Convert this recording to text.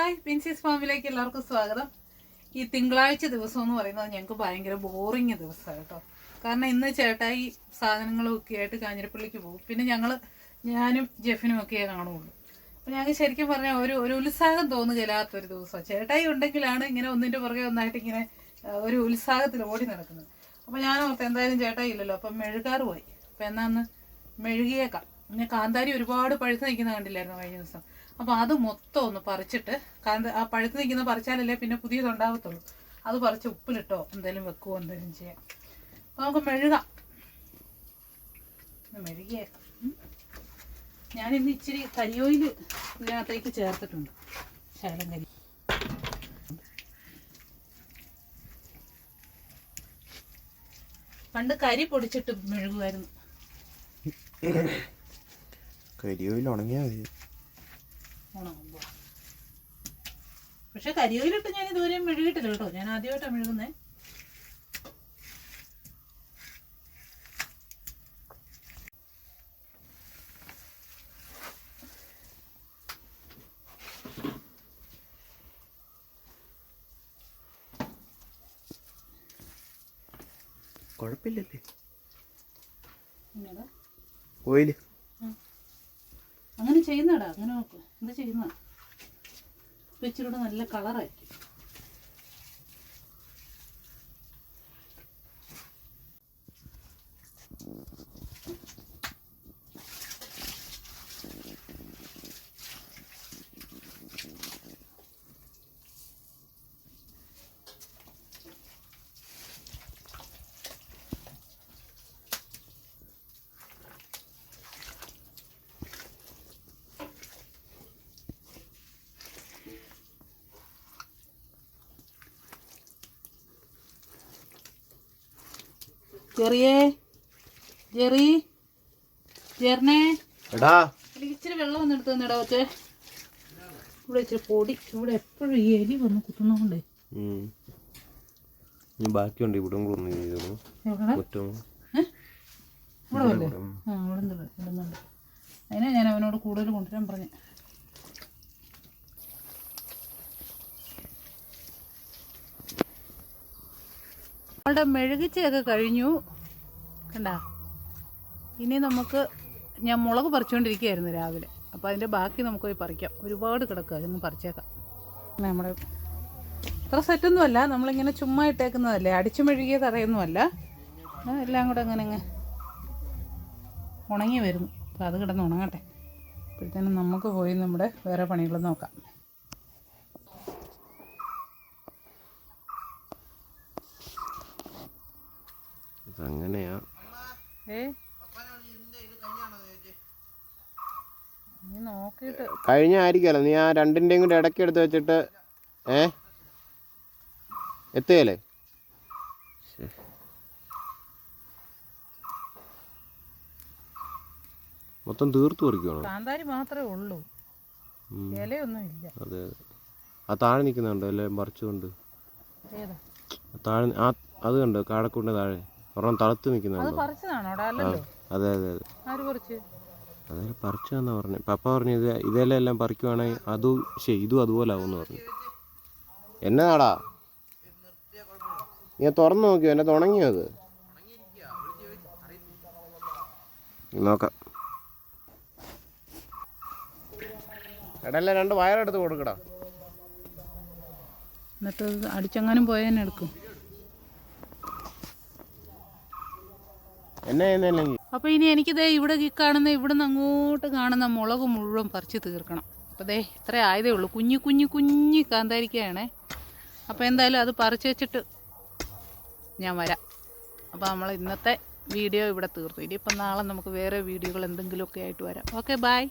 Hi പിൻസീസ് ഫാമിലേക്ക് എല്ലാവർക്കും സ്വാഗതം. ഈ തിങ്കളാഴ്ച ദിവസം എന്ന് പറയുന്നത് ഞങ്ങൾക്ക് ഭയങ്കര ബോറിങ് ദിവസമാണ് കേട്ടോ. കാരണം ഇന്ന് ചേട്ടായി സാധനങ്ങളും ഒക്കെ ആയിട്ട് കാഞ്ഞിരപ്പള്ളിക്ക് പോകും. പിന്നെ ഞങ്ങൾ ഞാനും ജെഫിനും ഒക്കെ കാണുള്ളൂ. അപ്പം ഞങ്ങൾക്ക് ശരിക്കും പറഞ്ഞാൽ ഒരു ഒരു ഉത്സാഹം തോന്നുകയില്ലാത്തൊരു ദിവസമാണ്. ചേട്ടായി ഉണ്ടെങ്കിലാണ് ഇങ്ങനെ ഒന്നിന്റെ പുറകെ ഒന്നായിട്ട് ഇങ്ങനെ ഒരു ഉത്സാഹത്തിൽ ഓടി നടക്കുന്നത്. അപ്പോൾ ഞാൻ ഓർത്ത് എന്തായാലും ചേട്ടായി ഇല്ലല്ലോ. അപ്പം മെഴുകാറ് പോയി. അപ്പം എന്നാന്ന് മെഴുകിയേക്കാം. പിന്നെ കാന്താരി ഒരുപാട് പഴുത്ത് നിൽക്കുന്ന കണ്ടില്ലായിരുന്നു കഴിഞ്ഞ ദിവസം? അപ്പോൾ അത് മൊത്തം ഒന്ന് പറിച്ചിട്ട് കാന്ത ആ പഴുത്ത് നിൽക്കുന്ന പറിച്ചാലല്ലേ പിന്നെ പുതിയത് ഉണ്ടാകത്തുള്ളൂ അത് പറിച്ച് ഉപ്പിലിട്ടോ എന്തെങ്കിലും വെക്കുമോ എന്തെങ്കിലും ചെയ്യാം. അപ്പോൾ നമുക്ക് മെഴുകാം. മെഴുകിയേക്കാം. ഞാനിന്ന് ഇച്ചിരി കരിയോയിൽ ഇതിനകത്തേക്ക് ചേർത്തിട്ടുണ്ട്. ശകലം കരി. പണ്ട് കരി പൊടിച്ചിട്ട് മെഴുകുമായിരുന്നു. കരിയോയിൽ ഉണങ്ങിയാൽ മതി. ഉണങ്ങുമ്പോൾ പക്ഷെ കരിയോയിലിട്ട് ഞാൻ ഇതുവരെ മെഴുകിയിട്ടില്ല കേട്ടോ. ഞാൻ ആദ്യമായിട്ടാണ് മെഴുകുന്നേ. കുഴപ്പമില്ലല്ലേ. ഓയിൽ. ചെയ്യുന്നടാ അങ്ങനെ നോക്ക്. ഇത് ചെയ്യുന്ന? ഇച്ചിരി കൂടെ നല്ല കളറായിരിക്കും. ചെറിയേ ജെറി ജെറിനെ എടാ. എനിക്ക് ഇച്ചിരി വെള്ളം ഒന്ന് എടുത്ത് തന്നെടാ കൊച്ചേ. ഇവിടെ ഇച്ചിരി പൊടി. ഇവിടെ എപ്പോഴും ഈ എലി വന്ന് കുത്തുന്നോണ്ടേ. ബാക്കിയുണ്ട്. ഇവിടെ ഇവിടെ അതിനാ ഞാൻ അവനോട് കൂടുതൽ കൊണ്ടുവരാൻ പറഞ്ഞു. നമ്മളുടെ മെഴുകിച്ചയൊക്കെ കഴിഞ്ഞു. കണ്ട? ഇനി നമുക്ക് ഞാൻ മുളക് പറിച്ചുകൊണ്ടിരിക്കുകയായിരുന്നു രാവിലെ. അപ്പോൾ അതിന്റെ ബാക്കി നമുക്ക് പോയി പറിക്കാം. ഒരുപാട് കിടക്കുക അതിന് പറിച്ചേക്കാം. നമ്മുടെ അത്ര സെറ്റൊന്നും അല്ല നമ്മളിങ്ങനെ ചുമ്മാ ഇട്ടേക്കുന്നതല്ലേ. അടിച്ചു മെഴുകിയ തറയൊന്നുമല്ല. എല്ലാം കൂടെ അങ്ങനെ അങ്ങ് ഉണങ്ങി വരുന്നു. അപ്പോൾ അത് കിടന്ന് ഉണങ്ങട്ടെ. അപ്പോഴത്തേനും നമുക്ക് പോയി നമ്മുടെ വേറെ പണികൾ നോക്കാം. അങ്ങനെയാ. കഴിഞ്ഞ ആയിരിക്കുമല്ലോ നീ ആ രണ്ടിന്റെയും കൂടെ ഇടയ്ക്ക് എടുത്ത് വെച്ചിട്ട് ഏ? എത്തുകയല്ലേ. മൊത്തം തീർത്തു പറിക്കുവാണോ? കാന്താരി മാത്രമേ ഉള്ളൂ. ഇലയൊന്നും ഇല്ല. അതെ. ആ താഴെ നിൽക്കുന്നുണ്ട്? എല്ലാം പറിച്ചുകൊണ്ട്? ഏതാ? ആ താഴെ ആ അത് കണ്ടോ? കാടക്കൂടിന്റെ താഴെ. ഒരെണ്ണം തളത്ത് നിൽക്കുന്നുണ്ടോ അതെ അതെ അതെ അതെല്ലാം പറിച്ചാന്നാ പറഞ്ഞു. പപ്പ പറഞ്ഞു ഇത് ഇതെല്ലാം എല്ലാം പറിക്കുവാണെങ്കിൽ അതും ശരി ഇതും അതുപോലെ ആവുമെന്ന് പറഞ്ഞു. എന്നാടാ? നീ തുറന്നു നോക്കിയോ എന്നെ തുടങ്ങിയോ അത്? നോക്കാം. എടല്ലേ രണ്ട് വയറെടുത്ത് കൊടുക്കടാ. എന്നിട്ട് അടിച്ചങ്ങാനും പോയതന്നെ അപ്പോൾ ഇനി എനിക്കിതേ ഇവിടെ കാണുന്ന കാണുന്ന ഇവിടുന്ന് അങ്ങോട്ട് കാണുന്ന മുളക് മുഴുവൻ പറിച്ച് തീർക്കണം. അപ്പോൾ ദേ ഇത്ര ആയതേ ഉള്ളൂ. കുഞ്ഞു കുഞ്ഞു കുഞ്ഞു കാന്താരിക്കയാണേ. അപ്പോൾ എന്തായാലും അത് പറിച്ച് വെച്ചിട്ട് ഞാൻ വരാം. അപ്പോൾ നമ്മൾ ഇന്നത്തെ വീഡിയോ ഇവിടെ തീർത്തു. ഇനിയിപ്പം നാളെ നമുക്ക് വേറെ വീഡിയോകൾ എന്തെങ്കിലുമൊക്കെ ആയിട്ട് വരാം. Okay bye